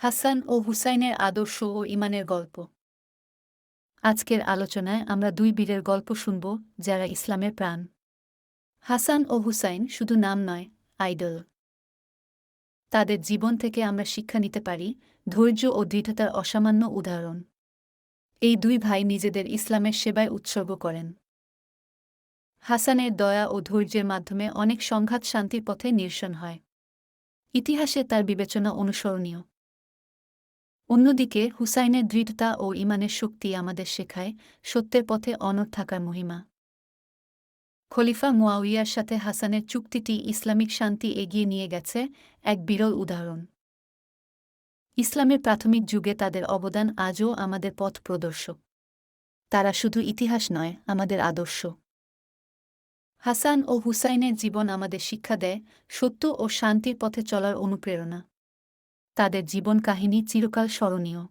হাসান ও হুসাইনের আদর্শ ও ইমানের গল্প। আজকের আলোচনায় আমরা দুই বীরের গল্প শুনব, যারা ইসলামের প্রাণ। হাসান ও হুসাইন শুধু নাম নয়, আইডল। তাদের জীবন থেকে আমরা শিক্ষা নিতে পারি ধৈর্য ও দৃঢ়তার অসামান্য উদাহরণ। এই দুই ভাই নিজেদের ইসলামের সেবায় উৎসর্গ করেন। হাসানের দয়া ও ধৈর্যের মাধ্যমে অনেক সংঘাত শান্তির পথে নিরসন হয়। ইতিহাসে তার বিবেচনা অনুসরণীয়। অন্যদিকে, হুসাইনের দৃঢ়তা ও ইমানের শক্তি আমাদের শেখায় সত্যের পথে অনড় থাকার মহিমা। খলিফা মুয়াউইয়ার সাথে হাসানের চুক্তিটি ইসলামিক শান্তি এগিয়ে নিয়ে গেছে এক বিরল উদাহরণ। ইসলামের প্রাথমিক যুগে তাদের অবদান আজও আমাদের পথ প্রদর্শক। তারা শুধু ইতিহাস নয়, আমাদের আদর্শ। হাসান ও হুসাইনের জীবন আমাদের শিক্ষা দেয় সত্য ও শান্তির পথে চলার অনুপ্রেরণা। তাদের জীবন কাহিনী চিরকাল স্মরণীয়।